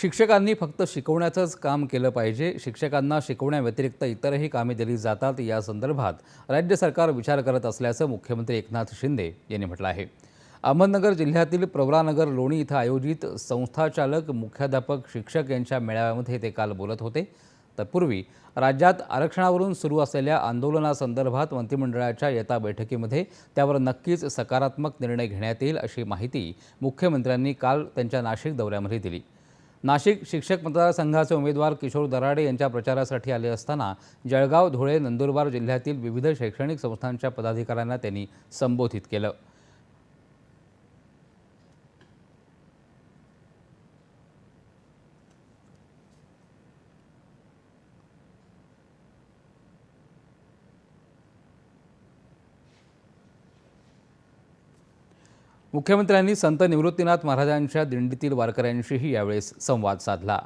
शिक्षकांनी फक्त शिकवण्याचंच काम केलं पाहिजे. शिक्षकांना शिकवण्याव्यतिरिक्त इतरही कामे दिली जातात. या संदर्भात राज्य सरकार विचार करत असल्याचं मुख्यमंत्री एकनाथ शिंदे यांनी म्हटलं आहे. अहमदनगर जिल्ह्यातील प्रवरानगर लोणी इथं आयोजित संस्थाचालक मुख्याध्यापक शिक्षक यांच्या मेळाव्यामध्ये ते काल बोलत होते. तत्पूर्वी राज्यात आरक्षणावरून सुरू असलेल्या आंदोलनासंदर्भात मंत्रिमंडळाच्या येत्या बैठकीमध्ये त्यावर नक्कीच सकारात्मक निर्णय घेण्यात येईल अशी माहिती मुख्यमंत्र्यांनी काल त्यांच्या नाशिक दौऱ्यामध्ये दिली. नाशिक शिक्षक मतदारसंघाचे उमेदवार किशोर दराडे यांच्या प्रचारासाठी आले असताना जळगाव धुळे नंदुरबार जिल्ह्यातील विविध शैक्षणिक संस्थांच्या पदाधिकाऱ्यांना त्यांनी संबोधित केलं. मुख्यमंत्र्यांनी संत निवृत्तीनाथ महाराजांच्या दिंडीतील वारकऱ्यांशीही यावेळेस संवाद साधला.